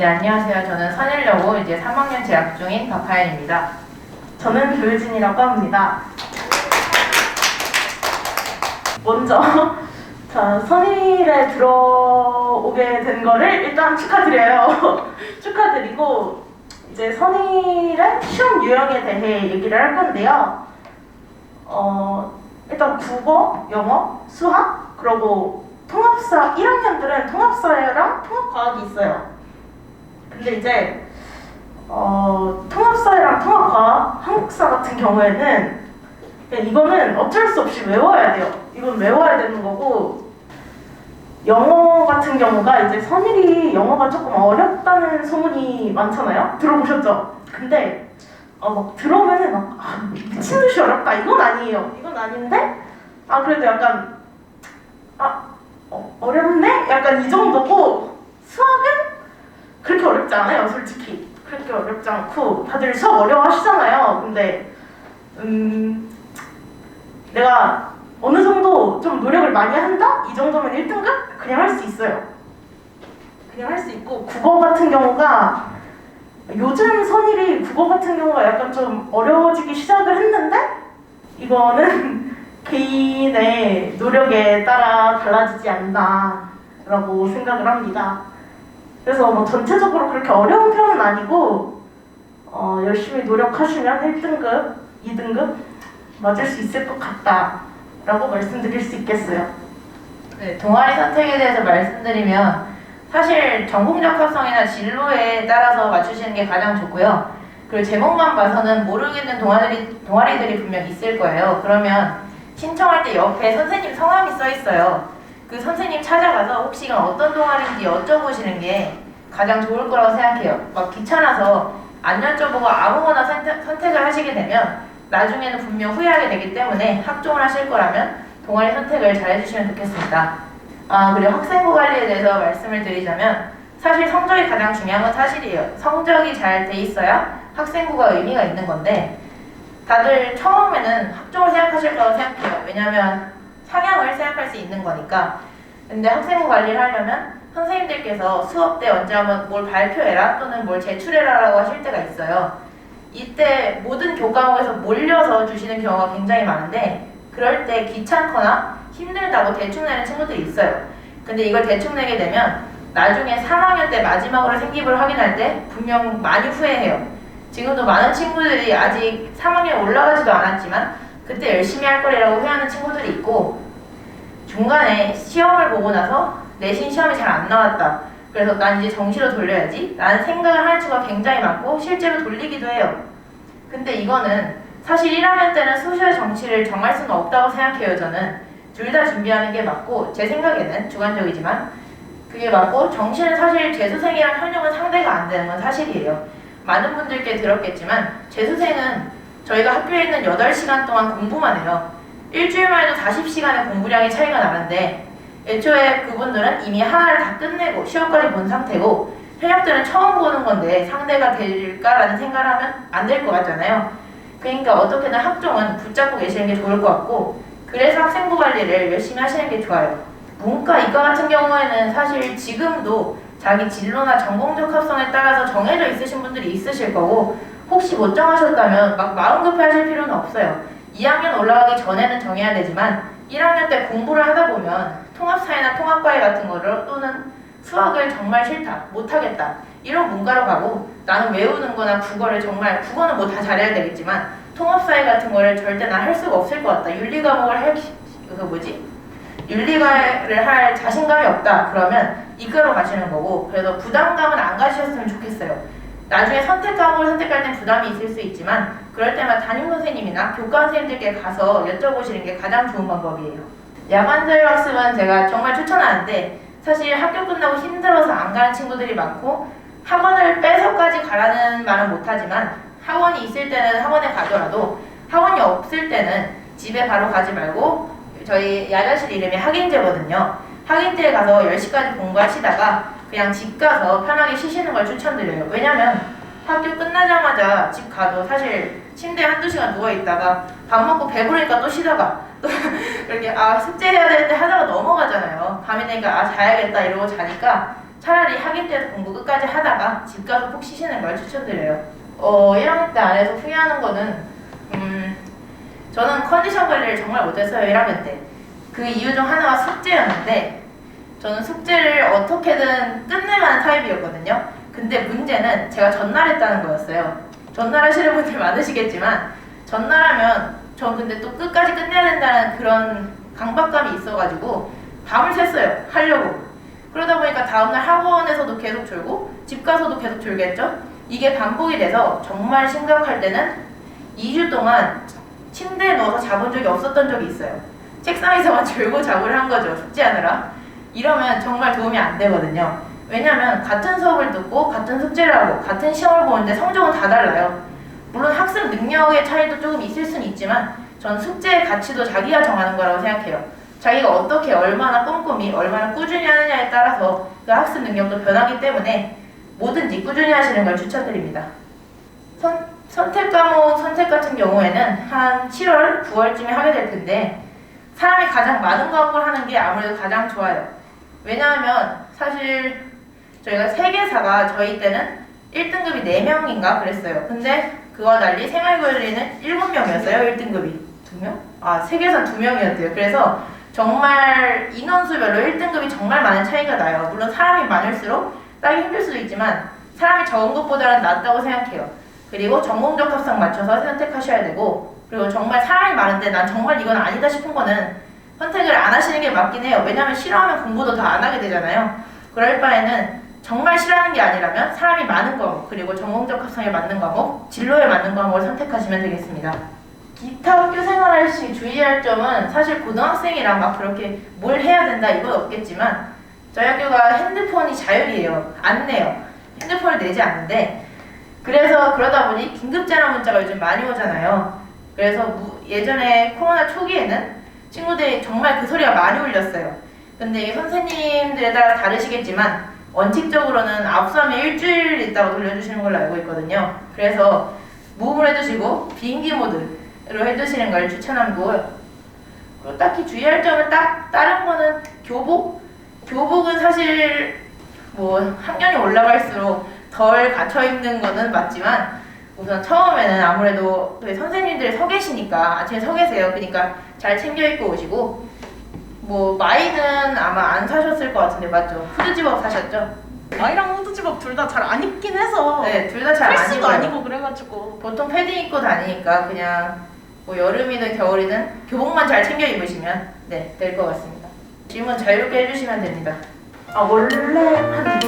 네, 안녕하세요. 저는 선일여고 이제 3학년 재학 중인 박하연입니다. 저는 조유진이라고 합니다. 먼저 자 선일에 들어오게 된 거를 일단 축하드려요. 축하드리고 이제 선일의 시험 유형에 대해 얘기를 할 건데요. 어 일단 국어, 영어, 수학 그리고 통합사 1학년들은 통합사회랑 통합과학이 있어요. 근데 이제 어, 통합사회랑 통합과학, 한국사 같은 경우에는 이거는 어쩔 수 없이 외워야 돼요. 이건 외워야 되는 거고 영어 같은 경우가 이제 선일이 영어가 조금 어렵다는 소문이 많잖아요. 들어보셨죠? 근데 어, 막 들어보면은 막 아, 미친 듯이 어렵다. 이건 아니에요. 이건 아닌데 아 그래도 약간 아 어, 어렵네? 약간 이 정도고 수학은 어렵지 않아요, 솔직히. 그렇게 어렵지 않고 다들 수학 어려워하시잖아요. 근데 음 내가 어느 정도 좀 노력을 많이 한다? 이 정도면 1등급? 그냥 할 수 있어요. 그냥 할 수 있고 국어 같은 경우가 요즘 선일이 국어 같은 경우가 약간 좀 어려워지기 시작을 했는데 이거는 개인의 노력에 따라 달라지지 않나라고 생각을 합니다. 그래서 뭐 전체적으로 그렇게 어려운 편은 아니고 어, 열심히 노력하시면 1등급, 2등급 맞을 수 있을 것 같다라고 말씀드릴 수 있겠어요. 네, 동아리 선택에 대해서 말씀드리면 사실 전공 적 합성이나 진로에 따라서 맞추시는 게 가장 좋고요. 그리고 제목만 봐서는 모르겠는 동아리들이, 동아리들이 분명 있을 거예요. 그러면 신청할 때 옆에 선생님 성함이 써 있어요. 그 선생님 찾아가서 혹시 이건 어떤 동아리인지 여쭤보시는 게 가장 좋을 거라고 생각해요. 막 귀찮아서 안 여쭤보고 아무거나 선택, 선택 을 하시게 되면 나중에는 분명 후회하게 되기 때문에 학종을 하실 거라면 동아리 선택을 잘 해주시면 좋겠습니다. 아 그리고 학생부 관리에 대해서 말씀을 드리자면 사실 성적이 가장 중요한 건 사실이에요. 성적이 잘 돼 있어야 학생부가 의미가 있는 건데 다들 처음에는 학종을 생각하실 거라고 생각해요. 왜냐하면 상향을 생각할 수 있는 거니까. 근데 학생부 관리를 하려면 선생님들께서 수업 때 언제 한번 뭘 발표해라 또는 뭘 제출해라라고 하실 때가 있어요. 이때 모든 교과목에서 몰려서 주시는 경우가 굉장히 많은데 그럴 때 귀찮거나 힘들다고 대충 내는 친구들이 있어요. 근데 이걸 대충 내게 되면 나중에 3학년 때 마지막으로 생기부를 확인할 때 분명 많이 후회해요. 지금도 많은 친구들이 아직 3학년에 올라가지도 않았지만 그때 열심히 할 거리라고 후회하는 친구들이 있고 중간에 시험을 보고 나서 내신 시험이 잘 안 나왔다. 그래서 난 이제 정시로 돌려야지 라는 생각을 하는 친구가 굉장히 많고 실제로 돌리기도 해요. 근데 이거는 사실 1학년 때는 수시와 정시를 정할 수는 없다고 생각해요 저는. 둘 다 준비하는 게 맞고 제 생각에는 주관적이지만 그게 맞고 정시는 사실 재수생이랑 현역은 상대가 안 되는 건 사실이에요. 많은 분들께 들었겠지만 재수생은 저희가 학교에 있는 8시간 동안 공부만 해요. 일주일만 해도 40시간의 공부량이 차이가 나는데 애초에 그분들은 이미 하나를 다 끝내고 시험까지 본 상태고 현역들은 처음 보는 건데 상대가 될까라는 생각을 하면 안 될 것 같잖아요. 그러니까 어떻게든 학종은 붙잡고 계시는 게 좋을 것 같고 그래서 학생부 관리를 열심히 하시는 게 좋아요. 문과, 이과 같은 경우에는 사실 지금도 자기 진로나 전공적 합성에 따라서 정해져 있으신 분들이 있으실 거고 혹시 못 정하셨다면 막 마음 급해 하실 필요는 없어요. 2학년 올라가기 전에는 정해야 되지만 1학년 때 공부를 하다 보면 통합사회나 통합과외 같은 거를 또는 수학을 정말 싫다, 못하겠다 이런 문과로 가고 나는 외우는 거나 국어를 정말 국어는 뭐 다 잘해야 되겠지만 통합사회 같은 거를 절대 난할 수가 없을 것 같다. 윤리 과목을 할, 그 뭐지? 윤리과를 할 자신감이 없다. 그러면 이과로 가시는 거고 그래서 부담감은 안 가지셨으면 좋겠어요. 나중에 선택 과목을 선택할 땐 부담이 있을 수 있지만 그럴 때만 담임 선생님이나 교과 선생님들께 가서 여쭤보시는 게 가장 좋은 방법이에요. 야간 자율 학습은 제가 정말 추천하는데 사실 학교 끝나고 힘들어서 안 가는 친구들이 많고 학원을 빼서까지 가라는 말은 못하지만 학원이 있을 때는 학원에 가더라도 학원이 없을 때는 집에 바로 가지 말고 저희 야자실 이름이 학인제거든요. 학인제에 가서 10시까지 공부하시다가 그냥 집 가서 편하게 쉬시는 걸 추천드려요. 왜냐면 학교 끝나자마자 집 가도 사실 침대에 한두 시간 누워있다가 밥 먹고 배부르니까 또 쉬다가 또 그렇게 아 숙제해야 되는데 하다가 넘어가잖아요. 밤이 되니까 아 자야겠다 이러고 자니까 차라리 학기 때도 공부 끝까지 하다가 집 가서 푹 쉬시는 걸 추천드려요. 어, 1학년 때 안에서 후회하는 거는 음, 저는 컨디션 관리를 정말 못했어요 1학년 때. 그 이유 중 하나가 숙제였는데 저는 숙제를 어떻게든 끝내려는 타입이었거든요. 근데 문제는 제가 전날 했다는 거였어요. 전날 하시는 분들 많으시겠지만 전날 하면 전 근데 또 끝까지 끝내야 된다는 그런 강박감이 있어가지고 밤을 샜어요. 하려고. 그러다 보니까 다음날 학원에서도 계속 졸고 집 가서도 계속 졸겠죠? 이게 반복이 돼서 정말 심각할 때는 2주 동안 침대에 누워서 자본 적이 없었던 적이 있어요. 책상에서만 졸고 자고를 한 거죠. 숙제하느라. 이러면 정말 도움이 안 되거든요. 왜냐면 같은 수업을 듣고 같은 숙제를 하고 같은 시험을 보는데 성적은 다 달라요. 물론 학습 능력의 차이도 조금 있을 수는 있지만 전 숙제의 가치도 자기가 정하는 거라고 생각해요. 자기가 어떻게 얼마나 꼼꼼히 얼마나 꾸준히 하느냐에 따라서 그 학습 능력도 변하기 때문에 뭐든지 꾸준히 하시는 걸 추천드립니다. 선, 선택 과목 선택 같은 경우에는 한 7월, 9월쯤에 하게 될 텐데 사람이 가장 많은 과목을 하는 게 아무래도 가장 좋아요. 왜냐하면 사실 저희가 세계사가 저희 때는 1등급이 4명인가 그랬어요. 근데 그와 달리 생활관리는 7명이었어요. 1등급이. 2명? 아, 세계사 2명이었대요. 그래서 정말 인원수별로 1등급이 정말 많은 차이가 나요. 물론 사람이 많을수록 따기 힘들 수도 있지만 사람이 적은 것보다는 낫다고 생각해요. 그리고 전공적 합성 맞춰서 선택하셔야 되고 그리고 정말 사람이 많은데 난 정말 이건 아니다 싶은 거는 선택을 안 하시는 게 맞긴 해요. 왜냐하면 싫어하면 공부도 더안 하게 되잖아요. 그럴 바에는 정말 싫어하는 게 아니라면 사람이 많은 과목 그리고 전공적 합성에 맞는 과목, 진로에 맞는 과목을 선택하시면 되겠습니다. 기타 학교 생활할 시 주의할 점은 사실 고등학생이랑 막 그렇게 뭘 해야 된다 이건 없겠지만 저희 학교가 핸드폰이 자율이에요. 안 내요. 핸드폰을 내지 않는데 그래서 그러다 보니 긴급 전화 문자가 요즘 많이 오잖아요. 그래서 무- 예전에 코로나 초기에는 친구들이 정말 그 소리가 많이 울렸어요. 근데 선생님들에 따라 다르시겠지만 원칙적으로는 압수하면 일주일 있다가 돌려주시는 걸로 알고 있거든요. 그래서 무음을 해주시고 비행기 모드로 해주시는 걸 추천하고요. 그리고 딱히 주의할 점은 딱 다른 거는 교복. 교복은 사실 뭐 학년이 올라갈수록 덜 갖춰 입는 거는 맞지만 우선 처음에는 아무래도 저희 선생님들이 서 계시니까 아침에 서 계세요. 그러니까 잘 챙겨 입고 오시고 뭐 마이는 아마 안 사셨을 것 같은데 맞죠? 후드집업 사셨죠? 아이랑 후드집업 둘 다 잘 안 입긴 해서 네, 둘 다 잘안 필수도 입어요. 아니고 그래가지고 보통 패딩 입고 다니니까 그냥 뭐 여름이든 겨울이든 교복만 잘 챙겨 입으시면 네, 될 것 같습니다. 질문 자유롭게 해주시면 됩니다. 아 원래 한